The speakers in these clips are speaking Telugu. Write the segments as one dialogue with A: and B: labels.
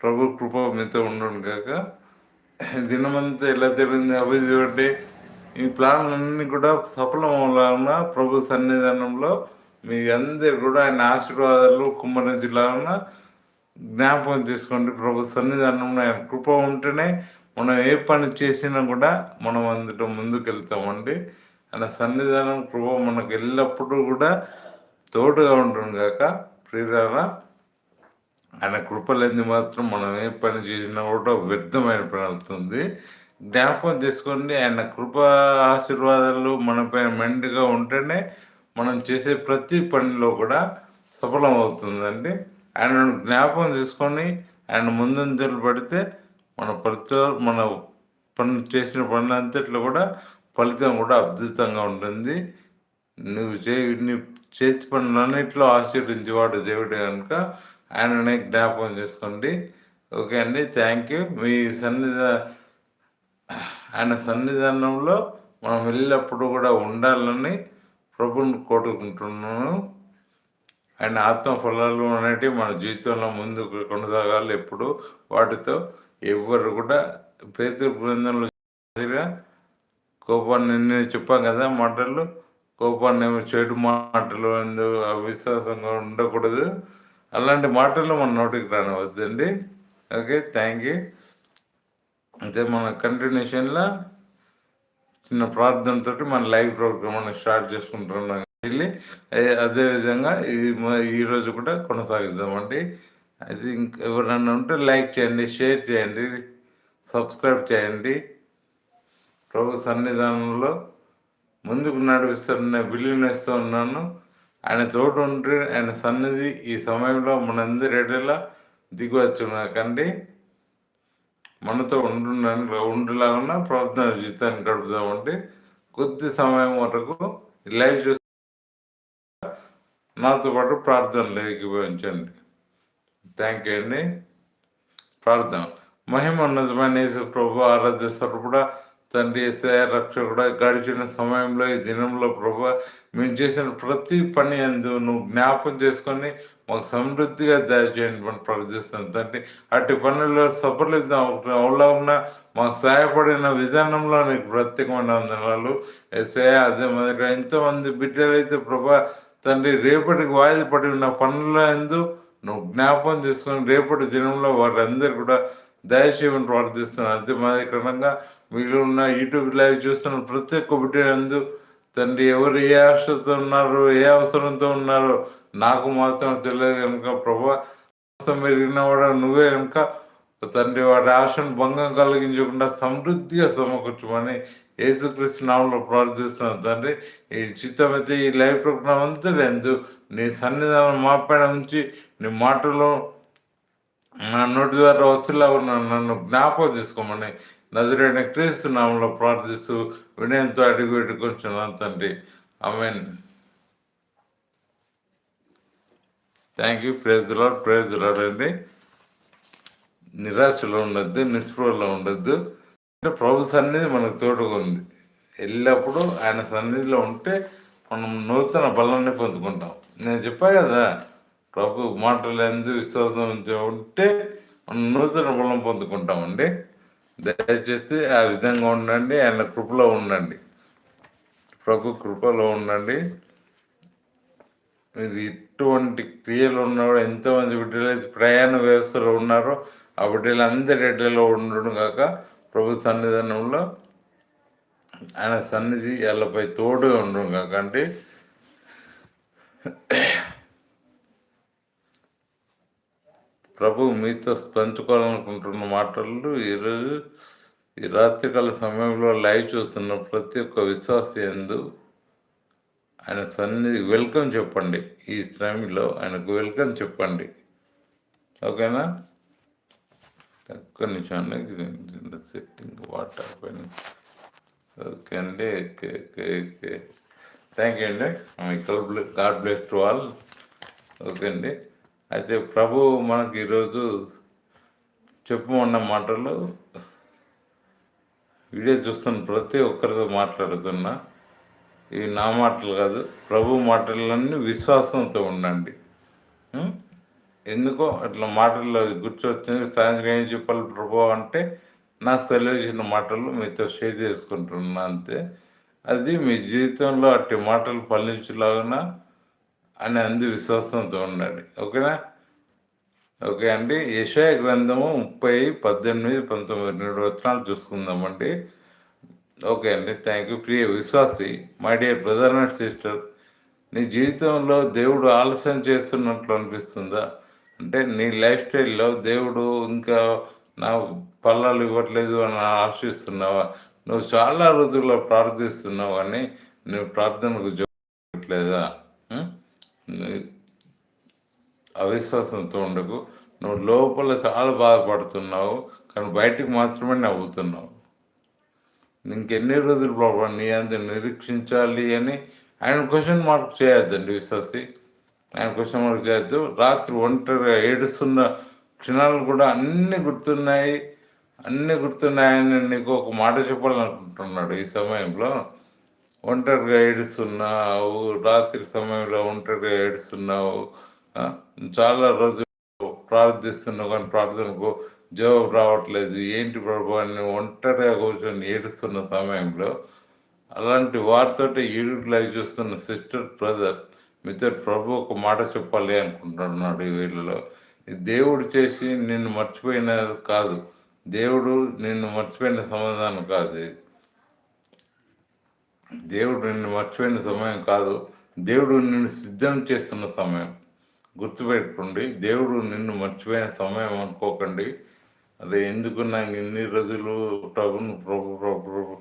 A: ప్రభు కృప మీతో ఉండను కాక దినమంతా ఎలా జరిగింది అభివృద్ధి ఒకటి. ఈ ప్లాన్లన్నీ కూడా సఫలం అవ్వాలన్నా ప్రభు సన్నిధానంలో మీ అందరు కూడా ఆయన ఆశీర్వాదాలు కుమ్మరించాలన్నా జ్ఞాపకం చేసుకోండి ప్రభు సన్నిధానంలో. ఆయన కృప ఉంటేనే మనం ఏ పని చేసినా కూడా మనం అందులో ముందుకు వెళ్తామండి ఆయన సన్నిధానం కృప మనకు ఎల్లప్పుడూ కూడా తోడుగా ఉంటుంది కాక ప్రియురాల ఆయన కృపలేని మాత్రం మనం ఏ పని చేసినా కూడా వ్యర్థమైన పని అవుతుంది. జ్ఞాపకం చేసుకోండి ఆయన కృప ఆశీర్వాదాలు మనపైన మెండుగా ఉంటేనే మనం చేసే ప్రతి పనిలో కూడా సఫలం అవుతుందండి ఆయనను జ్ఞాపకం చేసుకొని ఆయన ముందంజలు పడితే మన ప్రతి మన పని చేసిన పనులంతట్లో కూడా ఫలితం కూడా అద్భుతంగా ఉంటుంది. నువ్వు చే నీ చేతి పనులన్నింటిలో ఆశీర్వించేవాడు దేవుడే కనుక. ఆయననే జ్ఞాపకం చేసుకోండి. ఓకే అండి థ్యాంక్ యూ. మీ సన్నిధా ఆయన సన్నిధానంలో మనం వెళ్ళినప్పుడు కూడా ఉండాలని ప్రభుని కోరుకుంటున్నాను. ఆయన ఆత్మ ఫలాలు అనేటివి మన జీవితంలో ముందుకు కొనసాగాలి ఎప్పుడు. వాటితో ఎవరు కూడా పేతృ బృందంలో కోపాన్ని నేను చెప్పాం కదా మాటలు కోపాన్ని చెడు మాటలు ఎందుకు అవిశ్వాసంగా ఉండకూడదు. అలాంటి మాటలు మన నోటికి రానివద్దండి ఓకే థ్యాంక్ యూ. అయితే మన కంటిన్యూషన్లో చిన్న ప్రార్థనతో మన లైవ్ ప్రోగ్రామ్ మనం స్టార్ట్ చేసుకుంటున్నాం వెళ్ళి అదేవిధంగా ఇది ఈరోజు కూడా కొనసాగిద్దామండి. అది ఇంకా ఎవరన్నా ఉంటే లైక్ చేయండి షేర్ చేయండి సబ్స్క్రైబ్ చేయండి. ప్రభు సన్నిధానంలో ముందుకు నడిపిస్తున్న బిల్లునేస్తూ ఉన్నాను ఆయన తోడు ఉంటే ఆయన సన్నిధి ఈ సమయంలో మనందరి ఎడలా దిగవచ్చు నాకండి మనతో ఉండు ఉండలాగా ప్రార్థన జీవితాన్ని గడుపుదామంటే కొద్ది సమయం వరకు లైవ్ చూస్తే నాతో పాటు ప్రార్థనలు ఏకీభవించండి థ్యాంక్ యూ అండి. ప్రార్థన. మహిమోన్నతమైన యేసు ప్రభు ఆరాధ్య స్వరూపుడా తండ్రి ఏసయ రక్షకుడ గడిచిన సమయంలో ఈ దినంలో ప్రభు మేము చేసిన ప్రతి పని అందు నువ్వు జ్ఞాపం చేసుకొని మాకు సమృద్ధిగా దయచేయండి మనం ప్రార్థిస్తున్నాం. తండ్రి అటు పనుల్లో సఫలిద్దాం అవులా ఉన్న మాకు సహాయపడిన విధానంలో నీకు ప్రత్యేకమైన వందనాలు. ఎస్ఐ అదే మాదిరిగా ఎంతోమంది బిడ్డలైతే ప్రభా తండ్రి రేపటికి వాయిదా పడి ఉన్న పనుల ఎందు నువ్వు జ్ఞాపం చేసుకొని రేపటి దినంలో వారందరూ కూడా దయచేయమని ప్రార్థిస్తున్నాను అంతే మాదిరికరంగా మీరు ఉన్న యూట్యూబ్ లైవ్ చూస్తున్న ప్రతి ఒక్క బిడ్డ తండ్రి ఎవరు ఏ ఆశతో ఉన్నారో ఏ అవసరంతో ఉన్నారో నాకు మాత్రం తెలియదు కనుక ప్రభా మెరిగిన కూడా నువ్వే కనుక తండ్రి వాడి ఆశను భంగం కలిగించకుండా సమృద్ధిగా సమకూర్చమని యేసుక్రీస్తు నామంలో ప్రార్థిస్తున్నాను తండ్రి. ఈ చిత్తమైతే ఈ లైవ్ ప్రోగ్రాం అంతా లేదు నీ సన్నిధానం మా పైన ఉంచి నీ మాటలో నా నోటి ద్వారా వచ్చేలా ఉన్నాను నన్ను జ్ఞాపకం చేసుకోమని నజరైన క్రీస్తు నామంలో ప్రార్థిస్తూ వినయంతో అడిగి పెట్టుకుంటున్నాను తండ్రి. Mean thank you praise lord praise lord అండి. నిరాశలో ఉండద్దు నిస్పృహలో ఉండద్దు. అంటే ప్రభు సన్నిధి మనకు తోడుగా ఉంది. ఎల్లప్పుడూ ఆయన సన్నిధిలో ఉంటే మనం నూతన బలాన్ని పొందుకుంటాం. నేను చెప్పా కదా ప్రభు మాటలు ఎందుకు విశ్వాసం ఉంటే మనం నూతన బలం పొందుకుంటామండి. దయచేసి ఆ విధంగా ఉండండి ఆయన కృపలో ఉండండి. ప్రభు కృపలో ఉండండి. మీరు ఇటువంటి క్రియలు ఉన్నవాడు ఎంతోమంది బిడ్డలు ప్రయాణ వ్యవస్థలో ఉన్నారో ఆ బిడ్డలు అందరి ఎడ్లలో ఉండడం కాక ప్రభు సన్నిధానంలో ఆయన సన్నిధి వాళ్ళపై తోడుగా ఉండడం కాక అంటే ప్రభు మీతో పంచుకోవాలనుకుంటున్న మాటలు ఈరోజు ఈ రాత్రికాల సమయంలో లైవ్ చూస్తున్న ప్రతి ఒక్క విశ్వాస ఎందు ఆయన సన్నిధి వెల్కమ్ చెప్పండి. ఈ శ్రమిలో ఆయనకు వెల్కమ్ చెప్పండి. ఓకేనా? ఒక్క నిమిషం సెట్టింగ్ వాటర్ పైన. ఓకే అండి. Okay okay okay. Thank you అండి. God bless to all okay అండి. అయితే ప్రభు మనకి ఈరోజు చెప్పమన్న మాటలు వీడియో చూస్తున్న ప్రతి ఒక్కరితో మాట్లాడుతున్నా ఇవి నా మాటలు కాదు ప్రభు మాటలన్నీ విశ్వాసంతో ఉండండి. ఎందుకో అట్లా మాటల్లో గుర్తొచ్చింది సాయంత్రం ఏం చెప్పాలి ప్రభు అంటే నాకు సెలవు మాటలు మీతో షేర్ చేసుకుంటున్నా అంతే. అది మీ జీవితంలో అట్టి మాటలు ఫలించలాగా అని అంది విశ్వాసంతో ఉండండి ఓకేనా? ఓకే అండి. యశయ గ్రంథము ముప్పై పద్దెనిమిది పంతొమ్మిది రెండు వచనాలు చూసుకుందామండి. ఓకే అండి. థ్యాంక్ యూ ప్రియ విశ్వాసి my dear brother and sister నీ జీవితంలో దేవుడు ఆలస్యం చేస్తున్నట్లు అనిపిస్తుందా? అంటే నీ లైఫ్ స్టైల్లో దేవుడు ఇంకా నా పల్లాలు ఇవ్వట్లేదు అని ఆశిస్తున్నావా? నువ్వు చాలా రోజుల్లో ప్రార్థిస్తున్నావు కానీ నువ్వు ప్రార్థనకు జోట్లేదా అవిశ్వాసంతో ఉండకు. నువ్వు లోపల చాలా బాధపడుతున్నావు కానీ బయటకు మాత్రమే నవ్వుతున్నావు. ఇంకెన్ని రోజులు బాబా నీ అంత నిరీక్షించాలి అని ఆయన క్వశ్చన్ మార్క్ చేయొద్దండి విశ్వాసి. ఆయన క్వశ్చన్ మార్క్ చేయొద్దు. రాత్రి ఒంటరిగా ఏడుస్తున్న క్షణాలు కూడా అన్నీ గుర్తున్నాయి. అన్నీ గుర్తున్నాయని నీకు ఒక మాట చెప్పాలనుకుంటున్నాడు ఈ సమయంలో. ఒంటరిగా ఏడుస్తున్నావు రాత్రి సమయంలో ఒంటరిగా ఏడుస్తున్నావు చాలా రోజులు ప్రార్థిస్తున్నావు కానీ ప్రార్థనకు జవాబు రావట్లేదు. ఏంటి ప్రభు అని ఒంటరిగా కూర్చొని ఏడుస్తున్న సమయంలో అలాంటి వారితో యూట్యూబ్ లైవ్ చూస్తున్న సిస్టర్ బ్రదర్ మీతో ప్రభు ఒక మాట చెప్పాలి అనుకుంటున్నాడు ఈ వీళ్ళలో. దేవుడు చేసి నిన్ను మర్చిపోయిన కాదు దేవుడు నిన్ను మర్చిపోయిన సమాధానం కాదు. దేవుడు నిన్ను మర్చిపోయిన సమయం కాదు. దేవుడు నిన్ను సిద్ధం చేస్తున్న సమయం. గుర్తుపెట్టుకోండి దేవుడు నిన్ను మర్చిపోయిన సమయం అనుకోకండి. అదే ఎందుకు నాకు ఇన్ని రోజులు ప్రభును ప్రభు ప్రభు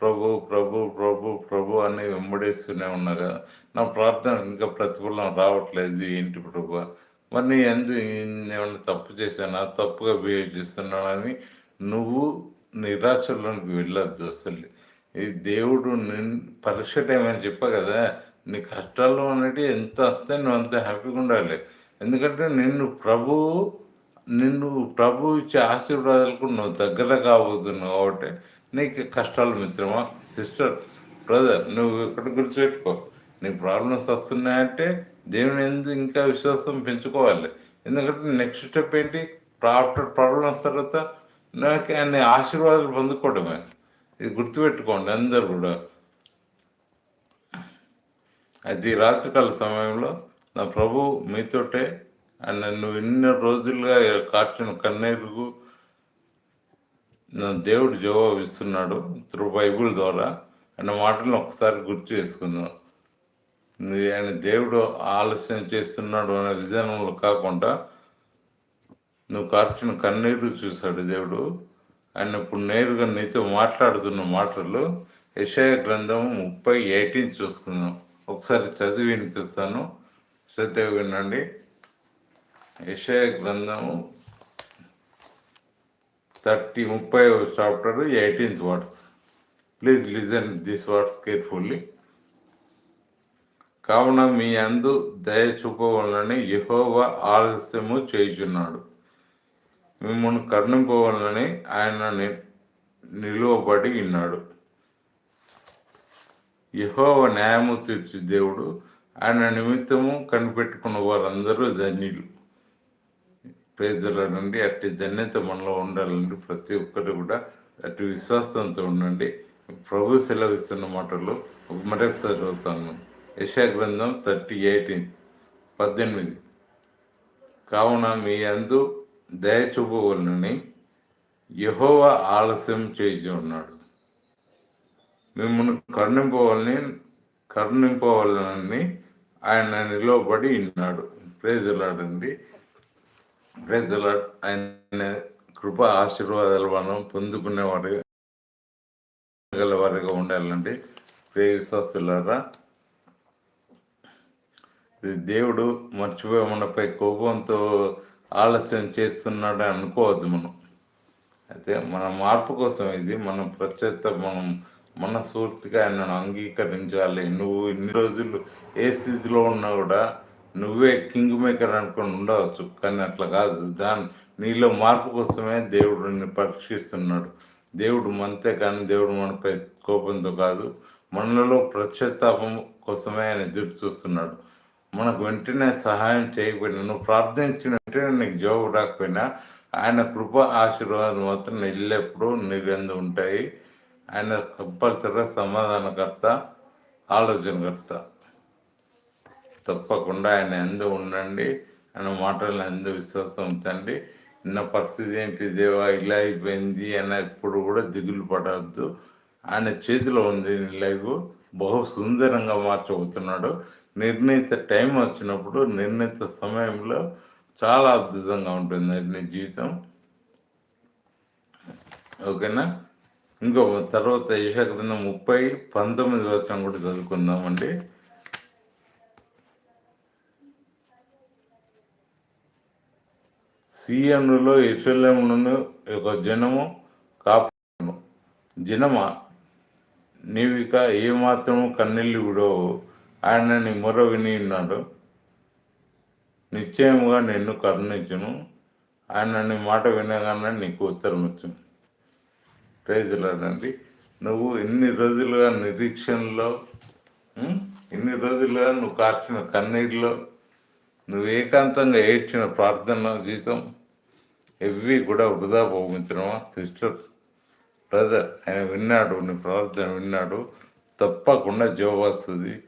A: ప్రభు ప్రభు ప్రభు ప్రభు అని వెంబడేస్తూనే ఉన్నా కదా. నా ప్రార్థన ఇంకా ప్రతిఫలం రావట్లేదు ఏంటి ప్రభు? మరి నీ ఎందు ఏమన్నా తప్పు చేశానా? తప్పుగా బిహేవ్ చేస్తున్నానని నువ్వు నిరాశలోనికి వెళ్ళొద్దు అసలు. ఈ దేవుడు పరిశుభ్రమని చెప్పా కదా నీ కష్టాల్లో ఉన్నట్టు ఎంత వస్తే నువ్వు అంత హ్యాపీగా ఉండాలి. ఎందుకంటే నిన్ను ప్రభు నిన్ను ప్రభు ఇచ్చే ఆశీర్వాదాలకు నువ్వు దగ్గర కాబోతున్నావు కాబట్టి నీకు కష్టాలు మిత్రమా? సిస్టర్ బ్రదర్ నువ్వు ఇక్కడ గుర్తుపెట్టుకో. నీ ప్రాబ్లమ్స్ వస్తున్నాయంటే దేవుని ఎందుకు ఇంకా విశ్వాసం పెంచుకోవాలి. ఎందుకంటే నెక్స్ట్ స్టెప్ ఏంటి? ఆఫ్టర్ ప్రాబ్లమ్స్ తర్వాత నాకు అన్ని ఆశీర్వాదాలు పొందుకోవడమే. ఇది గుర్తుపెట్టుకోండి అందరు కూడా. అది రాత్రికాల సమయంలో నా ప్రభు మీతోటే నన్ను ఎన్నో రోజులుగా కార్చిన కన్నీరుకు దేవుడు జవాబు ఇస్తున్నాడు త్రూ బైబుల్ ద్వారా అన్న మాటలను ఒకసారి గుర్తు చేసుకుందాం. ఆయన దేవుడు ఆలస్యం చేస్తున్నాడు అనే విధానంలో కాకుండా నువ్వు కార్చిన కన్నీరు చూశాడు దేవుడు. ఆయన ఇప్పుడు నేరుగా నీతో మాట్లాడుతున్న మాటలు యశయ గ్రంథం ముప్పై ఎయిటీన్ చూసుకుందాం. ఒకసారి చదివి వినిపిస్తాను. శ్రద్ధ వినండి. యశయ గ్రంథము థర్టీ ముప్పై chapter eighteenth words. Please listen this words carefully. కావున మీ అందు దయ చూపవాలని యహోవా ఆలస్యము చేయుచున్నాడు. మిమ్మల్ని కరుణింపవాలని ఆయన నిలువబడి ఉన్నాడు యహోవ న్యాయము తీర్చి దేవుడు ఆయన నిమిత్తము కనిపెట్టుకున్న వారందరూ ధన్యులు. నుండి అట్టి ధన్యత మనలో ఉండాలండి ప్రతి ఒక్కరు కూడా అటు విశ్వాసంతో ఉండండి. ప్రభు సెలవిస్తున్న మాటలు మరొకసారి చదువుతాను. యశా గ్రంథం థర్టీ ఎయిటీన్ పద్దెనిమిది. కావున మీ అందు దయచూపవలనని యహోవ ఆలస్యం చేసి ఉన్నాడు. మిమ్మల్ని కరుణింపవాలని కరుణింపవాలని ఆయన నిలవబడి ఉన్నాడు. ప్రేజలాడండి ప్రేజలాడ్ ఆయన కృప ఆశీర్వాదాలు మనం పొందుకునేవాడు గల వారిగా ఉండాలండి. ప్రే విశ్వాసులారా దేవుడు మర్చిపోయి మనపై కోపంతో ఆలస్యం చేస్తున్నాడు అనుకోవద్దు మనం. అయితే మన మార్పు కోసం ఇది మనం ప్రత్యేక మనం మనస్ఫూర్తిగా ఆయనను అంగీకరించాలి. నువ్వు ఇన్ని రోజులు ఏ స్థితిలో ఉన్నా కూడా నువ్వే కింగ్ మేకర్ అనుకుని ఉండవచ్చు. కానీ అట్లా కాదు. దాని నీలో మార్పు కోసమే దేవుడిని పరీక్షిస్తున్నాడు. దేవుడు మనతే కానీ దేవుడు మనపై కోపంతో కాదు మనలో ప్రత్యేతాపం కోసమే ఆయన ఎదురు చూస్తున్నాడు. మనకు వెంటనే సహాయం చేయకపోయినా నువ్వు ప్రార్థించిన వెంటనే నీకు జవాబు రాకపోయినా ఆయన కృప ఆశీర్వాదం మాత్రం ఎల్లప్పుడూ నీకు ఉంటాయి. ఆయన కంపల్సరిగా సమాధానకర్త ఆలోచనకర్త. తప్పకుండా ఆయన ఎందు ఉండండి. ఆయన మాటలను ఎందు విశ్వాసం ఉంచండి. నిన్న పరిస్థితి ఏంటి? దేవా ఇలా అయిపోయింది. అని ఎప్పుడు కూడా దిగులు పడవద్దు. ఆయన చేతిలో ఉంది నీ లైఫ్. బహు సుందరంగా మార్చబోతున్నాడు. నిర్ణీత టైం వచ్చినప్పుడు నిర్ణీత సమయంలో చాలా అద్భుతంగా ఉంటుంది నీ జీవితం. ఓకేనా? ఇంకో తర్వాత యశగ్రంథం ముప్పై పంతొమ్మిది వచ్చిన కూడా చదువుకుందామండి. సీఎంలో ఇస్రాయేలును ఒక జనము కాపాడు జనమ? నీవిక ఏమాత్రము కన్నెల్లి కూడా ఆయన నీ మొర విని ఉన్నాడు. నిశ్చయముగా నిన్ను కరుణించును. ఆయన నీ మాట వినగానే నీకు ఉత్తరం వచ్చును ప్రేజలాడండి నువ్వు ఇన్ని రోజులుగా నిరీక్షణలో ఇన్ని రోజులుగా నువ్వు కార్చిన కన్నీరులో నువ్వు ఏకాంతంగా ఏడ్చిన ప్రార్థన జీవితం ఇవి కూడా వృధా పంపించడమా సిస్టర్? బ్రదర్ ఆయన విన్నాడు నీ ప్రార్థన విన్నాడు. తప్పకుండా జాబ్ వస్తుంది.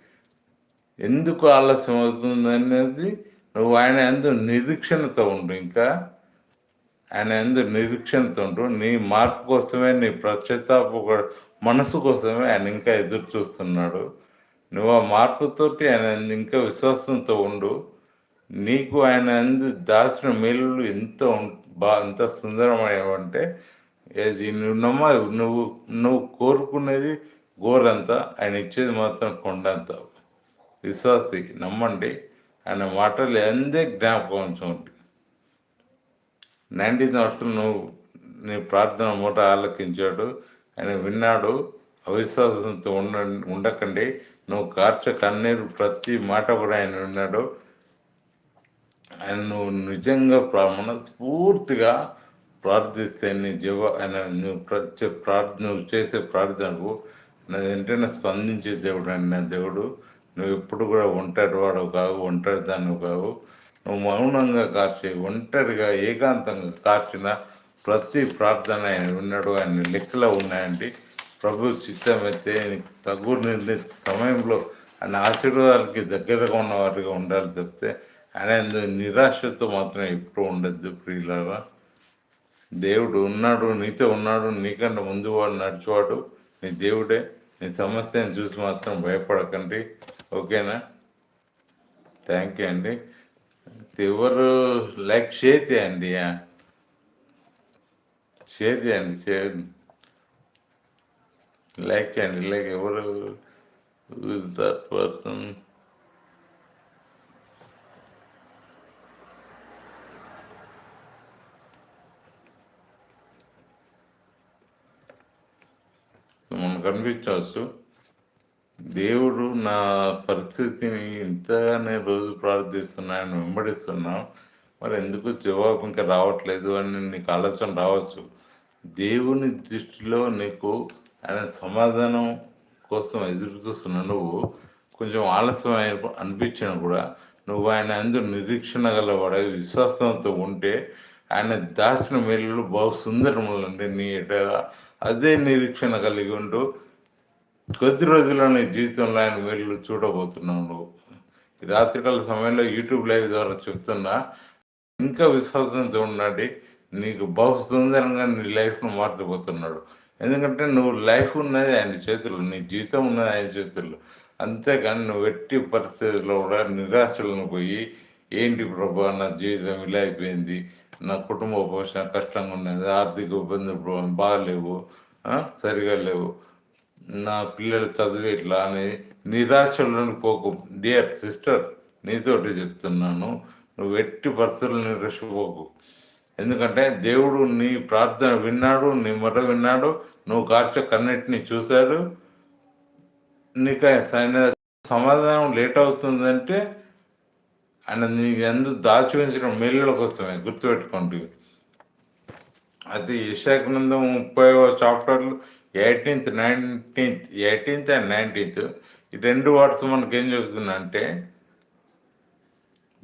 A: ఎందుకు ఆలస్యం అవుతుంది అనేది నువ్వు ఆయన ఎందు నిరీక్షణతో ఉండు ఇంకా. ఆయన ఎందు నిరీక్షణతో ఉండు. నీ మార్పు కోసమే నీ ప్రత్యేతాపు మనసు కోసమే ఆయన ఇంకా ఎదురు చూస్తున్నాడు. నువ్వు ఆ మార్పుతోటి ఆయన ఇంకా విశ్వాసంతో ఉండు. నీకు ఆయన ఎందు దాచిన మేలు ఎంత బా ఎంత సుందరమయ్యావంటే ఇది నువ్వు నమ్మ నువ్వు నువ్వు కోరుకునేది గోరంతా ఆయన ఇచ్చేది మాత్రం కొండంత. విశ్వాసి నమ్మండి. ఆయన మాటలు ఎందే జ్ఞాపకం ఉంచుకోండి నైన్టీన్త్ వర్షం నువ్వు నీ ప్రార్థన మూట ఆలకించాడు. ఆయన విన్నాడు. అవిశ్వాసంతో ఉండ ఉండకండి. నువ్వు కార్చ కన్నీరు ప్రతి మాట కూడా ఆయన విన్నాడు. ఆయన నువ్వు నిజంగా మనస్ఫూర్తిగా ప్రార్థిస్తే నీ జీవ ఆయన నువ్వు ప్రార్థన నువ్వు చేసే ప్రార్థనకు నా వెంటనే స్పందించే దేవుడు అని నా దేవుడు. నువ్వు ఎప్పుడు కూడా ఒంటరి వాడు కావు ఒంటరి దాన్ని కావు. నువ్వు మౌనంగా కార్చి ఒంటరిగా ఏకాంతంగా కార్చిన ప్రతి ప్రార్థన ఆయన విన్నాడు ఆయన లెక్కలో ఉన్నాయండి. ప్రభు చిత్తమైతే తగ్గు నిర్ణీత సమయంలో ఆయన ఆశీర్వాదాలకి దగ్గరగా ఉన్నవారిగా ఉండాలి చెప్తే ఆయన నిరాశతో మాత్రం ఎప్పుడు ఉండద్దు ప్రియులారా. దేవుడు ఉన్నాడు నీతో ఉన్నాడు నీకంటే ముందు వాడు నడిచేవాడు. నీ దేవుడే నీ సమస్యను చూసి మాత్రం భయపడకండి. ఓకేనా? థ్యాంక్ యూ అండి. ఎవరు లైక్ షేర్ చేయండి షేర్ చేయండి షేర్. లైక్ చేయండి లైక్ ఎవరు దట్ పర్సన్ కనిపించవచ్చు దేవుడు నా పరిస్థితిని ఇంతగానే రోజు ప్రార్థిస్తున్నాను వెంబడిస్తున్నాం. మరి ఎందుకు జవాబు ఇంకా రావట్లేదు అని నీకు ఆలోచన రావచ్చు. దేవుని దృష్టిలో నీకు ఆయన సమాధానం కోసం ఎదురు చూస్తున్న నువ్వు కొంచెం ఆలస్యం అనిపించిన కూడా నువ్వు ఆయన అందరూ నిరీక్షణ గలవాడ విశ్వాసంతో ఉంటే ఆయన దాచిన మేలు బహు సుందరములండి నీ అదే నిరీక్షణ కలిగి ఉంటూ కొద్ది రోజుల్లో నీ జీవితంలో ఆయన వీళ్ళు చూడబోతున్నాను రాత్రికాల సమయంలో యూట్యూబ్ లైవ్ ద్వారా చెప్తున్నా ఇంకా విశ్వాసంతో ఉండండి నీకు బహు సుందరంగా నీ లైఫ్ను మార్చబోతున్నాడు. ఎందుకంటే నువ్వు లైఫ్ ఉన్నది ఆయన చేతుల్లో నీ జీవితం ఉన్నది ఆయన చేతుల్లో. అంతేకాని నువ్వు ఎట్టి పరిస్థితుల్లో కూడా నిరాశలను పోయి ఏంటి ప్రభా నా జీవితం ఇలా అయిపోయింది? నా కుటుంబ పోషణ కష్టంగా ఉన్నది ఆర్థిక ఇబ్బందులు బాగాలేవు సరిగా లేవు. నా పిల్లలు చదివి ఇట్లా అని నిరాశలను పోకు. డియర్ సిస్టర్ నీతోటి చెప్తున్నాను నువ్వు ఎట్టి పరిస్థితులు నిరాశపోకు. ఎందుకంటే దేవుడు నీ ప్రార్థన విన్నాడు నీ మొర విన్నాడు నువ్వు కార్చ కన్నిటిని చూశాడు. నీకు సమాధానం లేట్ అవుతుందంటే ఆయన నీకు ఎందుకు దాచి ఉంచిన మేలుల కోసమే గుర్తుపెట్టుకోండి. అది యశాగ్రంథం ముప్పై చాప్టర్లు eighteenth nineteenth eighteenth and nineteenth ఈ రెండు వర్డ్స్ మనకి ఏం చెబుతుందంటే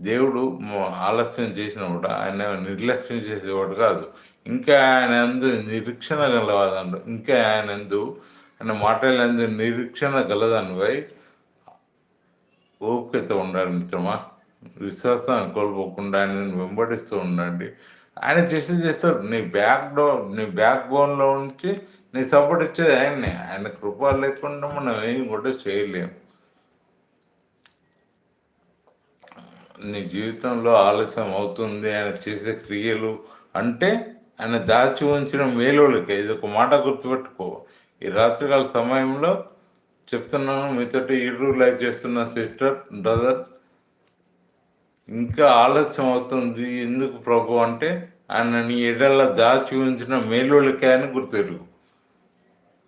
A: దేవుడు ఆలస్యం చేసిన కూడా ఆయన నిర్లక్ష్యం చేసేవాడు కాదు. ఇంకా ఆయన ఎందు నిరీక్షణ గలవాదండు ఇంకా ఆయన ఎందు ఆయన మాటలందు నిరీక్షణ గలదానిపై ఓపికతో ఉండాలి మిత్రమా. విశ్వాసాన్ని కోల్పోకుండా ఆయనను వెంబడిస్తూ ఉండండి. ఆయన చేసేది చేస్తారు. నీ బ్యాక్ డో నీ బ్యాక్ బోన్లో ఉంచి నీ సపోర్ట్ ఇచ్చేది ఆయన్నే. ఆయన కృప లేకుండా మనం ఏం కూడా చేయలేము. నీ జీవితంలో ఆలస్యం అవుతుంది. ఆయన చేసే క్రియలు అంటే ఆయన దాచి ఉంచిన మేలులకి. ఇది ఒక మాట గుర్తుపెట్టుకో. ఈ రాత్రికాల సమయంలో చెప్తున్నాను మీతోటి ఇరు లైవ్ చేస్తున్న సిస్టర్ బ్రదర్ ఇంకా ఆలస్యం అవుతుంది. ఎందుకు ప్రభు అంటే ఆయన నీ ఎడల దాచి ఉంచిన మేలులకే అని గుర్తెరుగు.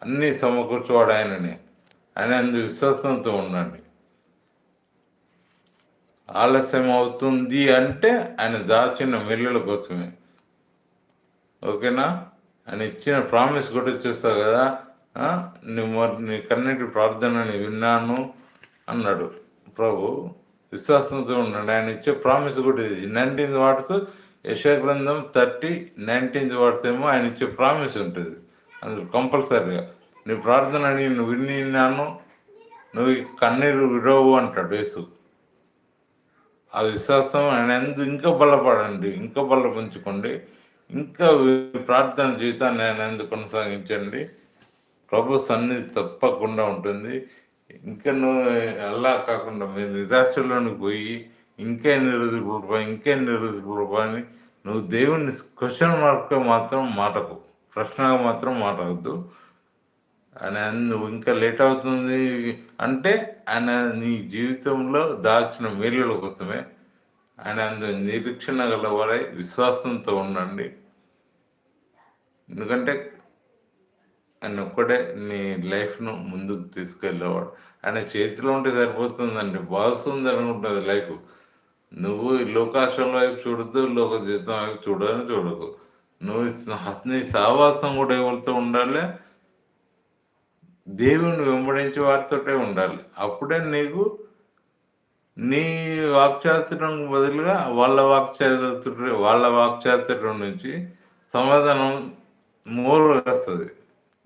A: అన్నీ సమకూర్చువాడు ఆయననే. ఆయన అందు విశ్వాసంతో ఉండండి. ఆలస్యం అవుతుంది అంటే ఆయన దాచిన మెల్లుల కోసమే. ఓకేనా? ఆయన ఇచ్చిన ప్రామిస్ కూడా చూస్తావు కదా? ఆ, నీ నీ కన్నీటి ప్రార్థనని విన్నాను అన్నాడు. ప్రభు విశ్వాసంతో ఉండండి ఆయన ఇచ్చే ప్రామిస్ కూడా ఇది. నైన్టీన్త్ వాట్స్ యశా గ్రంథం థర్టీ నైన్టీన్త్ వాట్స్ ఏమో ఆయన ఇచ్చే ప్రామిస్ ఉంటుంది. అందులో కంపల్సరీగా నీ ప్రార్థన నేను విన్నాను నువ్వు కన్నీరు విడవు అంటాడు యేసు. ఆ విశ్వాసం ఆయన ఎందు ఇంకా బలపడండి ఇంకా బలపంచుకోండి ఇంకా ప్రార్థన జీవితాన్ని ఆయన ఎందుకు కొనసాగించండి. ప్రభు సన్నిధి తప్పకుండా ఉంటుంది. ఇంకా నువ్వు అలా కాకుండా మీరు నిరాశలోనికి పోయి ఇంకెన్ని రోజులు పూర్వా ఇంకా ఎన్ని రోజులు పూర్వ అని నువ్వు దేవుణ్ణి క్వశ్చన్ మార్క్గా మాత్రం మాటకు ప్రశ్నగా మాత్రం మాటవద్దు ఆయన నువ్వు ఇంకా లేట్ అవుతుంది అంటే ఆయన నీ జీవితంలో దాచిన మేలుల కోసమే ఆయన అందు నిరీక్షణ గలవారై విశ్వాసంతో ఉండండి. ఎందుకంటే ఆయన ఒక్కడే నీ లైఫ్ను ముందుకు తీసుకెళ్ళేవాడు. ఆయన చేతిలో ఉంటే సరిపోతుందండి. బాగుంది అనుకుంటుంది లైఫ్. నువ్వు ఈ లోకాశం వైపు చూడద్దు లోక జీవితం వైపు చూడని చూడకు నువ్వు నీ సహవాసం కూడా ఎవరితో ఉండాలి? దేవుని వెంబడించే వారితోటే ఉండాలి. అప్పుడే నీకు నీ వాక్చాతుర్యం బదులుగా వాళ్ళ వాక్చాతుర్యం వాళ్ళ వాక్చాతుర్యం నుంచి సమాధానం మూలు వస్తుంది.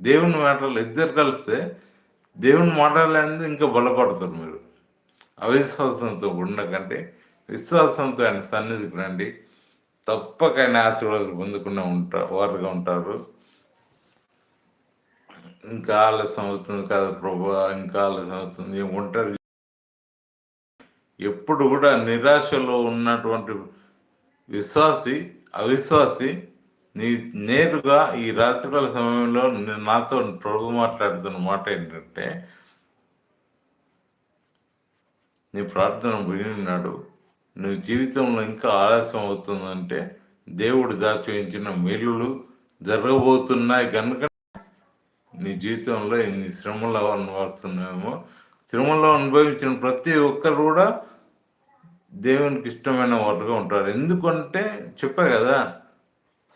A: దేవుని మాటలు ఇద్దరు కలిస్తే దేవుని మాటలందు ఇంకా బలపడతారు మీరు. అవిశ్వాసంతో ఉండకంటే విశ్వాసంతో ఆయన సన్నిధికి రండి. తప్పక ఆయన ఆశీర్వాదాలు పొందుకునే ఉంటారు వారుగా ఉంటారు. ఇంకా ఆలస్యం అవుతుంది కదా ప్రభు ఇంకా ఆలస్యం అవుతుంది. ఒంటరి ఎప్పుడు కూడా నిరాశలో ఉన్నటువంటి విశ్వాసి అవిశ్వాసి నీ నేరుగా ఈ రాత్రికాల సమయంలో నాతో ప్రభు మాట్లాడుతున్న మాట ఏంటంటే నీ ప్రార్థన విన్నాడు. నువ్వు జీవితంలో ఇంకా ఆలస్యం అవుతుందంటే దేవుడు దాచి ఉంచిన మేలులు జరగబోతున్నాయి కనుక నీ జీవితంలో ఎన్ని శ్రమలు అనుభవిస్తున్నామో శ్రమలో అనుభవించిన ప్రతి ఒక్కరు కూడా దేవునికి ఇష్టమైన వారుగా ఉంటారు. ఎందుకంటే చెప్పా కదా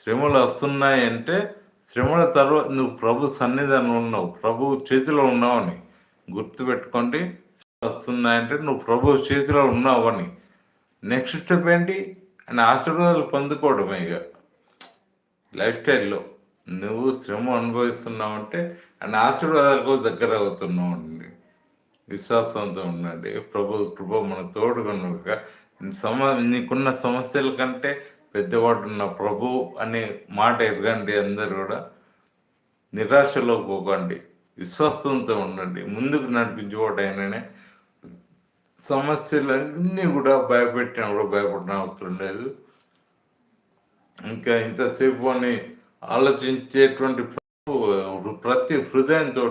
A: శ్రమలు వస్తున్నాయి అంటే శ్రమల తర్వాత నువ్వు ప్రభు సన్నిధానం ఉన్నావు. ప్రభు చేతిలో ఉన్నావని గుర్తుపెట్టుకోండి. వస్తున్నాయంటే నువ్వు ప్రభు చేతిలో ఉన్నావని. నెక్స్ట్ స్టెప్ ఏంటి? అని ఆశీర్వాదాలు పొందుకోవడమే ఇక. లైఫ్ స్టైల్లో నువ్వు శ్రమ అనుభవిస్తున్నావంటే ఆయన ఆశీర్వాదాలకు దగ్గర అవుతున్నావు అండి. విశ్వాసంతో ఉండండి. ప్రభు కృప మన తోడుగా ఉండగా సమ నీకున్న సమస్యల కంటే పెద్దవాడున్న ప్రభు అనే మాట ఎదగండి అందరు కూడా. నిరాశలో పోకండి విశ్వాసంతో ఉండండి ముందుకు నడిపించేవాడు ఆయననే. సమస్యలన్నీ కూడా భయపెట్టినప్పుడు భయపడిన అవసరం లేదు. ఇంకా ఇంతసేపు అని ఆలోచించేటువంటి ప్రభు ప్రతి హృదయంతో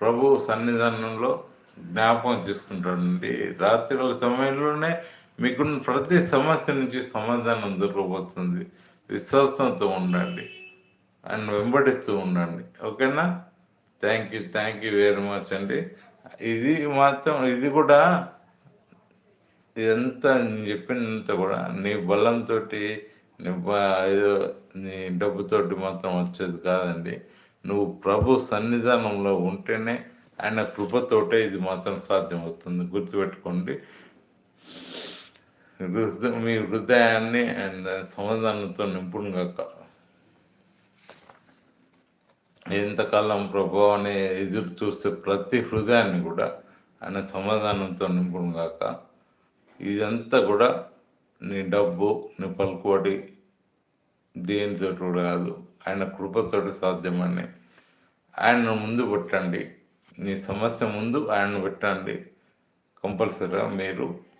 A: ప్రభు సన్నిధానంలో జ్ఞాపకం చేసుకుంటాడండి. రాత్రి సమయంలోనే మీకున్న ప్రతి సమస్య నుంచి సమాధానం దొరకబోతుంది. విశ్వాసంతో ఉండండి. ఆయన వెంబడిస్తూ ఉండండి. ఓకేనా? Thank you thank you very much అండి. ఇది మాత్రం ఇది కూడా ఇదంతా నేను చెప్పినంత కూడా నీ బలంతో నీ ఏదో నీ డబ్బుతోటి మాత్రం వచ్చేది కాదండి. నువ్వు ప్రభు సన్నిధానంలో ఉంటేనే ఆయన కృపతోటే ఇది మాత్రం సాధ్యమవుతుంది గుర్తుపెట్టుకోండి. మీ మీ హృదయాన్ని అండ్ సమాధానంతో నింపును కాక ఎంతకాలం ప్రభు అని ఎదురు చూస్తే ప్రతి హృదయాన్ని కూడా ఆయన సమాధానంతో నింపుడు కాక ఇదంతా కూడా నీ డబ్బు నీ పలుకుబడి దేనితో కూడా కాదు ఆయన కృపతోటి సాధ్యమని. ఆయనను ముందు పెట్టండి. నీ సమస్య ముందు ఆయనను పెట్టండి. కంపల్సరీగా మీరు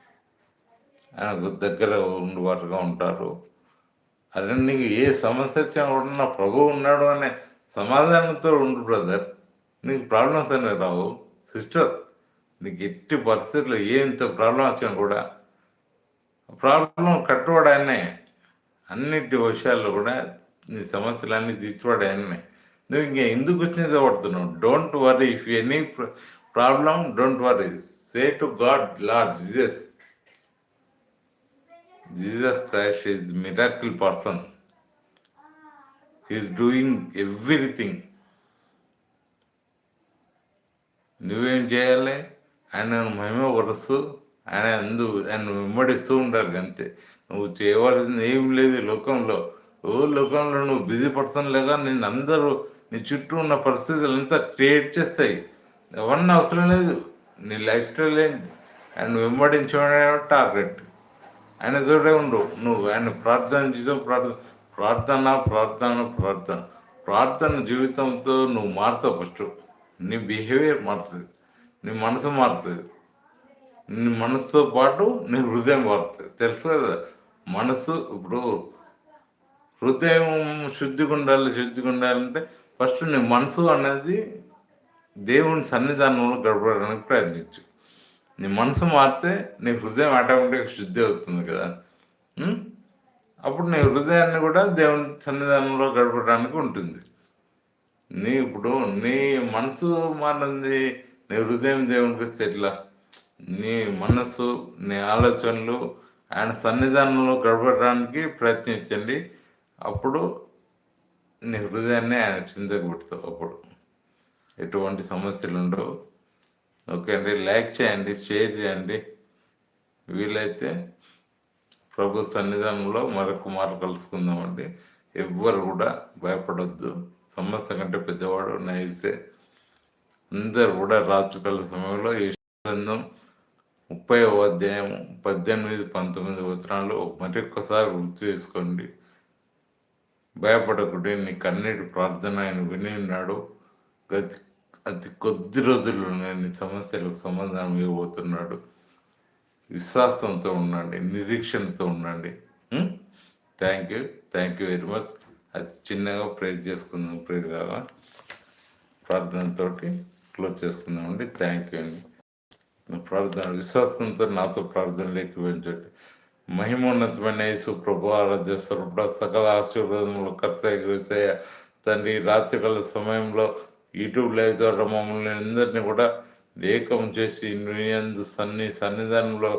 A: ఆయనకు దగ్గర ఉండేవారుగా ఉంటారు. అదే నీకు ఏ సమస్య వచ్చినా కూడా నా ప్రభు ఉన్నాడు అనే సమాధానంతో ఉండు బ్రదర్. నీకు ప్రాబ్లమ్స్ అనేవి రావు. సిస్టర్ నీకు ఎట్టి పరిస్థితుల్లో ఏంత ప్రాబ్లం వచ్చినా కూడా ప్రాబ్లం కట్టువాడు ఆయనే అన్నిటి విషయాల్లో కూడా నీ సమస్యలన్నీ తీర్చివాడు ఆయనే నువ్వు ఇంకా ఎందుకు వచ్చినది పడుతున్నావు don't worry if any problem don't worry say to God Lord Jesus Jesus Christ is miracle person is doing everything నువ్వేం చేయాలి? ఆయన మహిమపరుస్తూ ఆయన అందు ఆయన వెంబడిస్తూ ఉండాలి అంతే. నువ్వు చేయవలసింది ఏం లేదు లోకంలో. ఓ లోకంలో నువ్వు బిజీ పర్సన్ లేక నేను అందరూ నీ చుట్టూ ఉన్న పరిస్థితులు అంతా క్రియేట్ చేస్తాయి. ఎవరిని అవసరం లేదు. నీ లైఫ్ స్టైల్ ఏంటి ఆయన వెంబడించడం టార్గెట్. ఆయన తోడే ఉండు. నువ్వు ఆయన ప్రార్థన జీవితం ప్రార్థన ప్రార్థన ప్రార్థన ప్రార్థన. ప్రార్థన జీవితంతో నువ్వు మారుతావు ఫస్ట్ నీ బిహేవియర్ మారుతుంది. నీ మనసు మారుతుంది. నీ మనసుతో పాటు నీ హృదయం మారుతుంది. తెలుసు కదా? మనసు ఇప్పుడు హృదయం శుద్ధిగా ఉండాలి శుద్ధిగా ఉండాలంటే ఫస్ట్ నీ మనసు అనేది దేవుని సన్నిధానంలో గడపడానికి ప్రయత్నించు. నీ మనసు మారితే నీ హృదయం ఆటోమేటిక్గా శుద్ధి అవుతుంది కదా. అప్పుడు నీ హృదయాన్ని కూడా దేవుని సన్నిధానంలో గడపడానికి ఉంటుంది. నీ ఇప్పుడు నీ మనసు మారింది నీ హృదయం దేవునికి వస్తే ఎట్లా? నీ మనసు నీ ఆలోచనలు ఆయన సన్నిధానంలో గడపడానికి ప్రయత్నించండి. అప్పుడు నీ హృదయాన్ని ఆయన చింతకు పెడతావు అప్పుడు. ఎటువంటి సమస్యలు ఉండవు. ఓకే అండి లైక్ చేయండి షేర్ చేయండి. వీలైతే ప్రభు సన్నిధానంలో మరొక మారు కలుసుకుందామండి. ఎవ్వరు కూడా భయపడొద్దు. సమస్య కంటే పెద్దవాడు నైసే. అందరు కూడా రాత్రికాల సమయంలో ఈ గ్రంథం ముప్పై అధ్యాయం పద్దెనిమిది పంతొమ్మిది వచనాలు మరొక్కసారి గుర్తు చేసుకోండి. భయపడకుడి నీ కన్నీటి ప్రార్థన ఆయన విని ఉన్నాడు. గతి అతి కొద్ది రోజుల్లోనే నీ సమస్యలకు సమాధానం ఇవ్వబోతున్నాడు. విశ్వాసంతో ఉండండి నిరీక్షణతో ఉండండి. Thank you thank you very much అతి చిన్నగా ప్రేర్ చేసుకుందాం ప్రేర్ కాగా ప్రార్థనతో క్లోజ్ చేసుకుందామండి. థ్యాంక్ యూ అండి. ప్రార్థన విశ్వాసంతో నాతో ప్రార్థనలోకి పెంచండి మహిమోన్నతమైన యేసు ప్రభు ఆరాధ్య స్వరూప సకల ఆశీర్వాదములు కర్తయ్య తండ్రి రాత్రికాల సమయంలో యూట్యూబ్ లైవ్ ద్వారా మమ్మల్ని అందరినీ కూడా ఏకం చేసి నుయందు సన్ని సన్నిధానంలో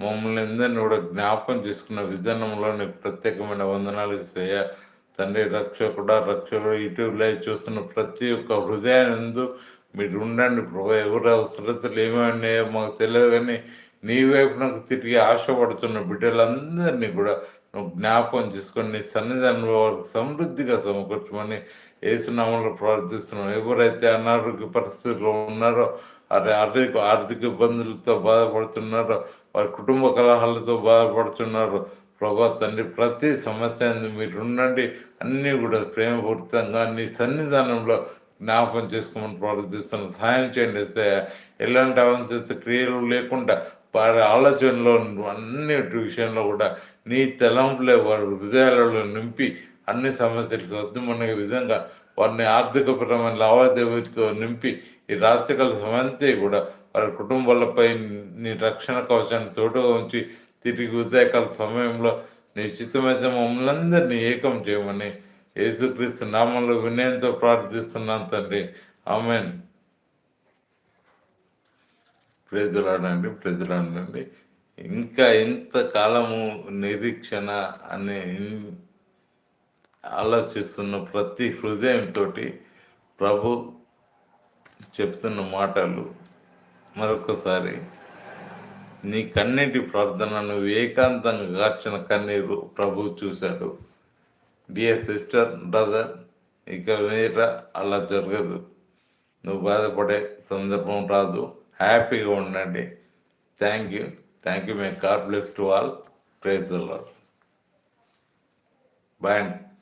A: మమ్మల్ని అందరినీ కూడా జ్ఞాపం చేసుకున్న విధానంలో నీకు ప్రత్యేకమైన వందనాలు చేయ తండ్రి రక్షకుడ రక్షకుడు యూట్యూబ్ లైవ్ చూస్తున్న ప్రతి ఒక్క హృదయానందు మీరు ఉండండి ప్రభు. ఎవరు అవసరతలు ఏమన్నాయో మాకు తెలియదు కానీ నీ వైపు నాకు తిరిగి ఆశపడుతున్న బిడ్డలందరినీ కూడా నువ్వు జ్ఞాపకం చేసుకొని నీ సన్నిధానంలో వారికి సమృద్ధిగా సమకూర్చమని ఏసునామలు ప్రార్థిస్తున్నాం. ఎవరైతే అనారోగ్య పరిస్థితుల్లో ఉన్నారో అదే ఆర్థిక ఆర్థిక ఇబ్బందులతో బాధపడుతున్నారో వారి కుటుంబ కలహాలతో బాధపడుతున్నారో ప్రభా తండ్రి ప్రతి సమస్య మీరు ఉండండి. అన్నీ కూడా ప్రేమపూరితంగా నీ సన్నిధానంలో జ్ఞాపకం చేసుకోమని ప్రార్థిస్తున్నాం. సహాయం చేయండి ఎలాంటి అవంతిత క్రియలు లేకుండా వారి ఆలోచనలో అన్ని విషయంలో కూడా నీ తలంపులే వారి హృదయాలలో నింపి అన్ని సమస్యలు వద్దుమనే విధంగా వారిని ఆర్థికపరమైన లావాదేవీలతో నింపి ఈ రాత్రికాల సమయంతే కూడా వారి కుటుంబాలపై నీ రక్షణ కవచాన్ని తోడుగా ఉంచి తిరిగి ఉదయకాల సమయంలో నీ చిత్తమైతే మమ్మల్ని అందరినీ ఏకం చేయమని యేసుక్రీస్తు నామంలో వినయంతో ప్రార్థిస్తున్నాను తండ్రి. ఆమెన్. ప్రజలాడండి ప్రజలాడండి. ఇంకా ఇంతకాలము నిరీక్షణ అనే ఆలోచిస్తున్న ప్రతి హృదయంతో ప్రభు చెప్తున్న మాటలు మరొకసారి. నీ కన్నీటి ప్రార్థన నువ్వు ఏకాంతంగా గార్చిన కన్నీరు ప్రభు చూశాడు. డియర్ సిస్టర్ బ్రదర్ ఇక మీద అలా జరగదు. నువ్వు బాధపడే సందర్భం రాదు. హ్యాపీగా ఉండండి. Thank you. Thank you. May God bless to all. Praise bye అండి.